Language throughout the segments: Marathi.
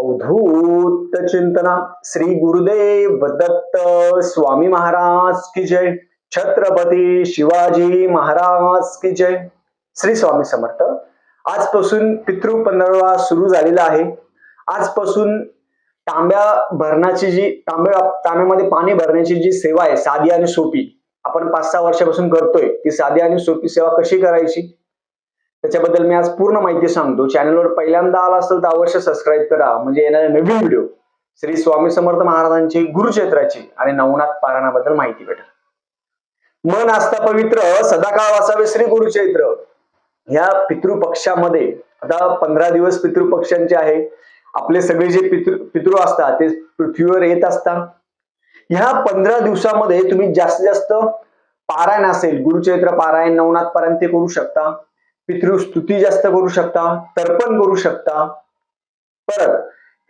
अवधूत चिंतना। श्री गुरुदेव दत्त स्वामी महाराज की जय। छत्रपती शिवाजी महाराज की जय। श्री स्वामी समर्थ। आजपासून पितृ सुरू झालेला आहे. आजपासून तांब्या भरण्याची जी तांब्या तांब्यामध्ये पाणी भरण्याची जी सेवा आहे साधी आणि सोपी आपण पाच सहा वर्षापासून करतोय ती साधी आणि सोपी सेवा कशी करायची? त्याच्याबद्दल मी आज पूर्ण माहिती सांगतो. चॅनलवर पहिल्यांदा आला असेल तर अवश्य सबस्क्राईब करा. म्हणजे येणारे नवीन व्हिडिओ श्री स्वामी समर्थ महाराजांची गुरुक्षेत्राची आणि नवनाथ पारायणाबद्दल माहिती भेटेल. मन आस्था पवित्र सदाकाळ वासावे श्री गुरुचैत्र ह्या पितृपक्षामध्ये आता पंधरा दिवस पितृपक्षांचे आहे. आपले सगळे जे पितृ पितृ असतात ते पृथ्वीवर येत असतात. ह्या पंधरा दिवसामध्ये तुम्ही जास्तीत जास्त पारायण असेल गुरुचैत्र पारायण नवनाथ पारायण ते करू शकता. पितृस्तुती जास्त करू शकता तर्पण करू शकता. परत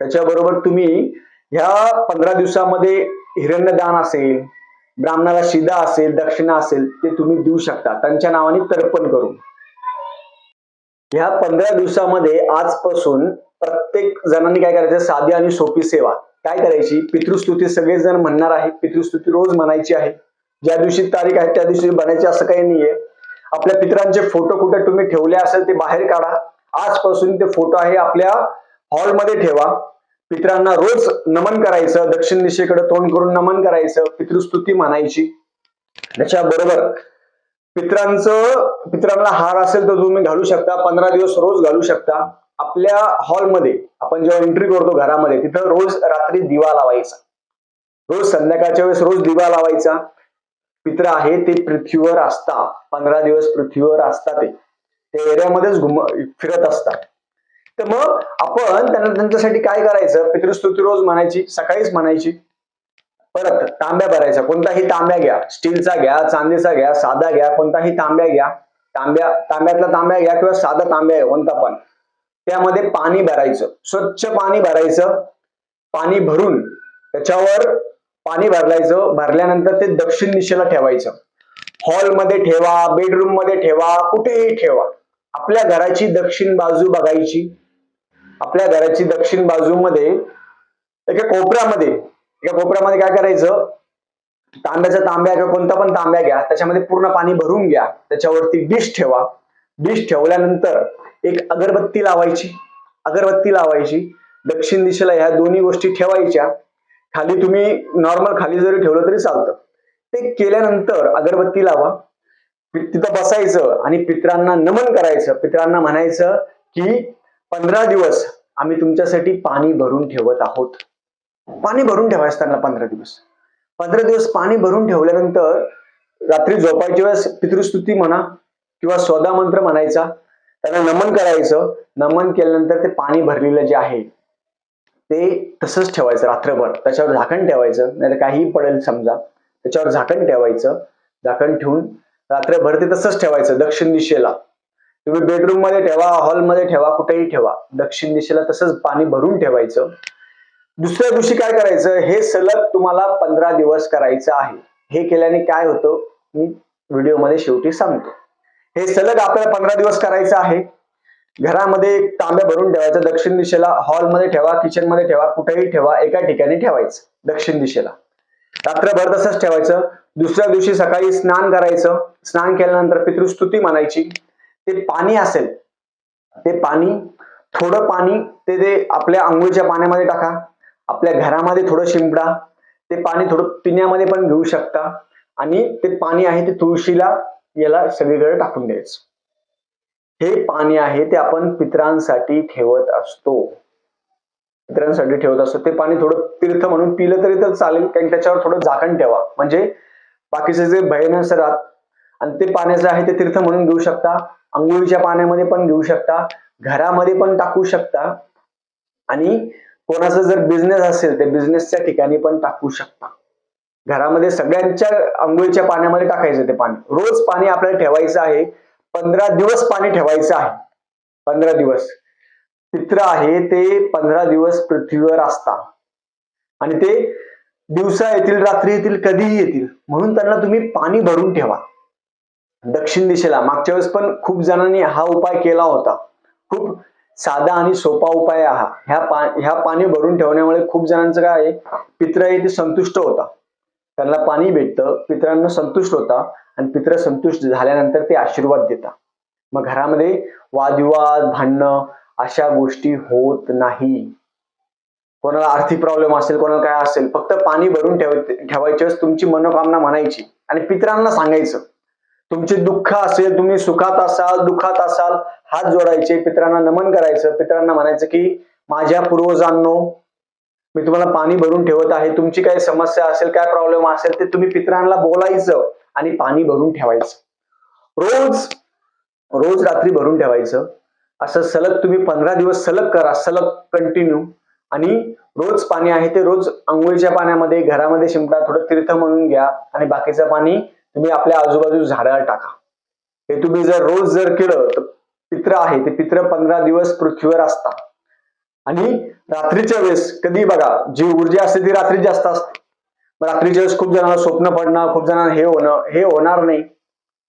त्याच्याबरोबर तुम्ही ह्या पंधरा दिवसामध्ये हिरण्यदान असेल ब्राह्मणाला शिदा असेल दक्षिणा असेल ते तुम्ही देऊ शकता. त्यांच्या नावाने तर्पण करून. ह्या पंधरा दिवसामध्ये आजपासून प्रत्येक जणांनी काय करायचं? साधी आणि सोपी सेवा. काय करायची? पितृस्तुती सगळेजण म्हणणार आहे पितृस्तुती रोज म्हणायची आहे. ज्या दिवशी तारीख आहे त्या दिवशी बनायची असं काही नाहीये. आपल्या पितरांचे फोटो कुठे तुम्ही ठेवले असेल ते बाहेर काढा. आजपासून ते फोटो आहे आपल्या हॉलमध्ये ठेवा. पितरांना रोज नमन करायचं दक्षिण दिशेकडे तोंड करून नमन करायचं पितृस्तुती म्हणायची. त्याच्याबरोबर पितरांचं पितरांना हार असेल तर तुम्ही घालू शकता पंधरा दिवस रोज घालू शकता. आपल्या हॉलमध्ये आपण जेव्हा एंट्री करतो घरामध्ये तिथं रोज रात्री दिवा लावायचा. रोज संध्याकाळच्या वेळेस रोज दिवा लावायचा. पित्र आहे ते पृथ्वीवर असता पंधरा दिवस पृथ्वीवर असतात ते एरियामध्येच घुम फिरत असतात. तर मग आपण त्यांना त्यांच्यासाठी काय करायचं? पितृस्तुती रोज म्हणायची सकाळीच म्हणायची. परत तांब्या भरायचा. कोणताही तांब्या घ्या. स्टीलचा घ्या चांदीचा घ्या साधा घ्या कोणताही तांब्या घ्या. तांब्या तांब्यातला तांब्या घ्या किंवा साधा तांब्या घ्या कोणता पण. त्यामध्ये पाणी भरायचं. स्वच्छ पाणी भरायचं. पाणी भरून त्याच्यावर पाणी भरलायचं. भरल्यानंतर ते दक्षिण दिशेला ठेवायचं. हॉलमध्ये ठेवा बेडरूममध्ये ठेवा कुठेही ठेवा. आपल्या घराची दक्षिण बाजू बघायची. आपल्या घराची दक्षिण बाजूमध्ये एका कोपऱ्यामध्ये एका कोपऱ्यामध्ये काय करायचं? तांब्याचा तांब्या किंवा कोणता पण तांब्या घ्या. त्याच्यामध्ये पूर्ण पाणी भरून घ्या. त्याच्यावरती डिश ठेवा. डिश ठेवल्यानंतर एक अगरबत्ती लावायची. अगरबत्ती लावायची. दक्षिण दिशेला ह्या दोन्ही गोष्टी ठेवायच्या. खाली तुम्ही नॉर्मल खाली जरी ठेवलं तरी चालतं. ते केल्यानंतर अगरबत्ती लावा. तिथं बसायचं आणि पित्रांना नमन करायचं. पित्रांना म्हणायचं की पंधरा दिवस आम्ही तुमच्यासाठी पाणी भरून ठेवत आहोत. पाणी भरून ठेवायचं त्यांना पंधरा दिवस. पंधरा दिवस पाणी भरून ठेवल्यानंतर रात्री झोपायच्या वेळेस पितृस्तुती म्हणा किंवा स्वदा मंत्र म्हणायचा. त्यांना नमन करायचं. नमन केल्यानंतर ते पाणी भरलेलं जे आहे ते तसंच ठेवायचं रात्रभर. त्याच्यावर झाकण ठेवायचं नाही तर काहीही पडेल समजा. त्याच्यावर झाकण ठेवायचं. झाकण ठेवून रात्रभर ते तसंच ठेवायचं दक्षिण दिशेला. तुम्ही बेडरूममध्ये ठेवा हॉलमध्ये ठेवा कुठेही ठेवा. दक्षिण दिशेला तसंच पाणी भरून ठेवायचं. दुसऱ्या दिवशी काय करायचं? हे सलग तुम्हाला पंधरा दिवस करायचं आहे. हे केल्याने काय होतं? मी व्हिडिओमध्ये शेवटी सांगतो. हे सलग आपल्याला पंधरा दिवस करायचं आहे. घरामध्ये एक तांब्या भरून ठेवायचं दक्षिण दिशेला हॉलमध्ये ठेवा किचनमध्ये ठेवा कुठेही ठेवा एका ठिकाणी ठेवायचं दक्षिण दिशेला. रात्रभर तसंच ठेवायचं. दुसऱ्या दिवशी सकाळी स्नान करायचं. स्नान केल्यानंतर पितृस्तुती म्हणायची. ते पाणी असेल ते पाणी थोडं पाणी ते ते आपल्या आंघोळीच्या पाण्यामध्ये टाका. आपल्या घरामध्ये थोडं शिंपडा. ते पाणी थोडं पिण्यामध्ये पण घेऊ शकता. आणि ते पाणी आहे ते तुळशीला याला सगळीकडे टाकून द्यायचं. हे पाणी आहे ते आपण पितरांसाठी ठेवत असतो. पित्रांसाठी ठेवत असतो. ते पाणी थोडं तीर्थ म्हणून पिलं तरी तर चालेल कारण त्याच्यावर थोडं झाकण ठेवा. म्हणजे बाकीचे जे भयनस राहत आणि ते पाण्याचं आहे ते तीर्थ म्हणून घेऊ शकता. आंघोळीच्या पाण्यामध्ये पण घेऊ शकता. घरामध्ये पण टाकू शकता. आणि कोणाचा जर बिझनेस असेल तर बिझनेसच्या ठिकाणी पण टाकू शकता. घरामध्ये सगळ्यांच्या आंघोळीच्या पाण्यामध्ये टाकायचं ते पाणी. रोज पाणी आपल्याला ठेवायचं आहे. पंधरा दिवस पाणी ठेवायचं आहे. पंधरा दिवस. पित्र आहे ते पंधरा दिवस पृथ्वीवर असतात आणि ते दिवसा येतील रात्री येतील कधीही येतील. म्हणून त्यांना तुम्ही पाणी भरून ठेवा. दक्षिण दिशेला. मागच्या वेळेस पण खूप जणांनी हा उपाय केला होता. खूप साधा आणि सोपा उपाय हा. ह्या पा ह्या पाणी भरून ठेवण्यामुळे खूप जणांचं काय आहे पित्र आहे ते संतुष्ट होता त्यांना पाणी भेटतं पित्रांना संतुष्ट होता आणि पित्र संतुष्ट झाल्यानंतर ते आशीर्वाद देतात. मग घरामध्ये वादविवाद भांडणं अशा गोष्टी होत नाही. कोणाला आर्थिक प्रॉब्लेम असेल कोणाला काय असेल फक्त पाणी भरून ठेव ठेवायचे तुमची मनोकामना म्हणायची आणि पित्रांना सांगायचं. तुमचे दुःख असेल तुम्ही सुखात असाल दुःखात असाल हात जोडायचे पित्रांना नमन करायचं. पित्रांना म्हणायचं की माझ्या पूर्वजांनो मी तुम्हाला पाणी भरून ठेवत आहे. तुमची काही समस्या असेल काय प्रॉब्लेम असेल ते तुम्ही पित्रांना बोलायचं आणि पाणी भरून ठेवायचं. रोज रोज रात्री भरून ठेवायचं. असं सलग तुम्ही पंधरा दिवस सलग करा सलग कंटिन्यू आणि रोज पाणी आहे ते रोज आंघोळीच्या पाण्यामध्ये घरामध्ये शिंपडा थोडं तीर्थ म्हणून घ्या आणि बाकीचं पाणी तुम्ही आपल्या आजूबाजू झाडाला टाका. हे तुम्ही जर रोज जर केलं तर पित्र आहे ते पित्र पंधरा दिवस पृथ्वीवर असतात. आणि रात्रीच्या वेळेस कधी बघा जी ऊर्जा असते ती रात्री जास्त असते. रात्रीच्या वेळेस खूप जणांना स्वप्न पडणं खूप जणांना हे होणं हे होणार नाही.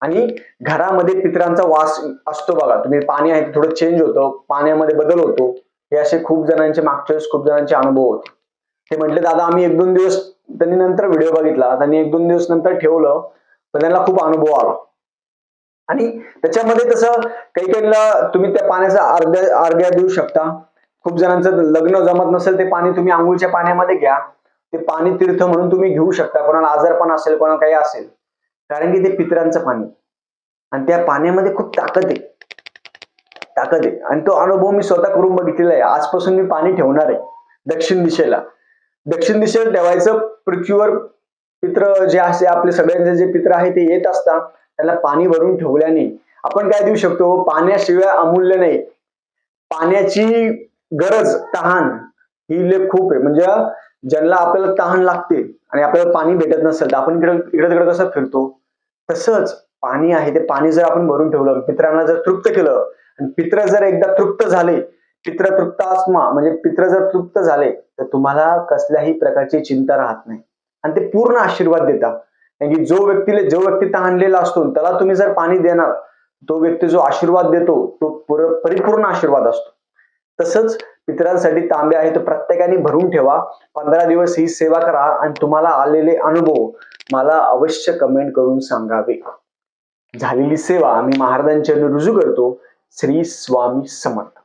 आणि घरामध्ये पित्रांचा वास असतो बघा. तुम्ही पाणी आहे थोडं चेंज होतं पाण्यामध्ये बदल होतो. हे असे खूप जणांचे मागच्या वेळेस खूप जणांचे अनुभव होते. ते म्हटले दादा आम्ही एक दोन दिवस त्यांनी नंतर व्हिडिओ बघितला. त्यांनी एक दोन दिवस नंतर ठेवलं पण त्यांना खूप अनुभव आला. आणि त्याच्यामध्ये तसं काही काहीला तुम्ही त्या पाण्याचा अर्ध्या अर्ध्या देऊ शकता. खूप जणांचं लग्न जमत नसेल ते पाणी तुम्ही आंघोळीच्या पाण्यामध्ये घ्या. ते पाणी तीर्थ म्हणून तुम्ही घेऊ शकता. कोणाला आजारपण असेल कोणाला काही असेल. कारण की ते पितरांचं पाणी. आणि त्या पाण्यामध्ये खूप ताकद आहे. ताकद आहे. आणि तो अनुभव मी स्वतः करून बघितलेला आहे. आजपासून मी पाणी ठेवणार आहे दक्षिण दिशेला. दक्षिण दिशेला ठेवायचं पृथ्वीवर पित्र जे असे आपले सगळ्यांचे जे पित्र आहे ते येत असतात. त्याला पाणी भरून ठेवल्याने आपण काय देऊ शकतो? पाण्याशिवाय अमूल्य नाही. पाण्याची गरज तहान ही लय खूप आहे. म्हणजे ज्यांना आपल्याला तहान लागते आणि आपल्याला पाणी भेटत नसेल तर आपण इकडे इकडे तिकडे कसं फिरतो? तसंच पाणी आहे ते पाणी जर आपण भरून ठेवलं पित्रांना जर तृप्त केलं आणि पित्र जर एकदा तृप्त झाले पित्र तृप्त आत्मा म्हणजे पित्र जर तृप्त झाले तर तुम्हाला कसल्याही प्रकारची चिंता राहत नाही. आणि ते पूर्ण आशीर्वाद देतात. कारण की जो व्यक्तीला जो व्यक्ती तहानलेला असतो त्याला तुम्ही जर पाणी देणार तो व्यक्ती जो आशीर्वाद देतो तो परिपूर्ण आशीर्वाद असतो. तसंच मित्रांसाठी तांबे आहे तो प्रत्येकाने भरून ठेवा. पंधरा दिवस ही सेवा करा आणि तुम्हाला आलेले अनुभव मला अवश्य कमेंट करून सांगावे. झालेली सेवा आम्ही महाराजांच्या रुजू करतो. श्री स्वामी समर्थ.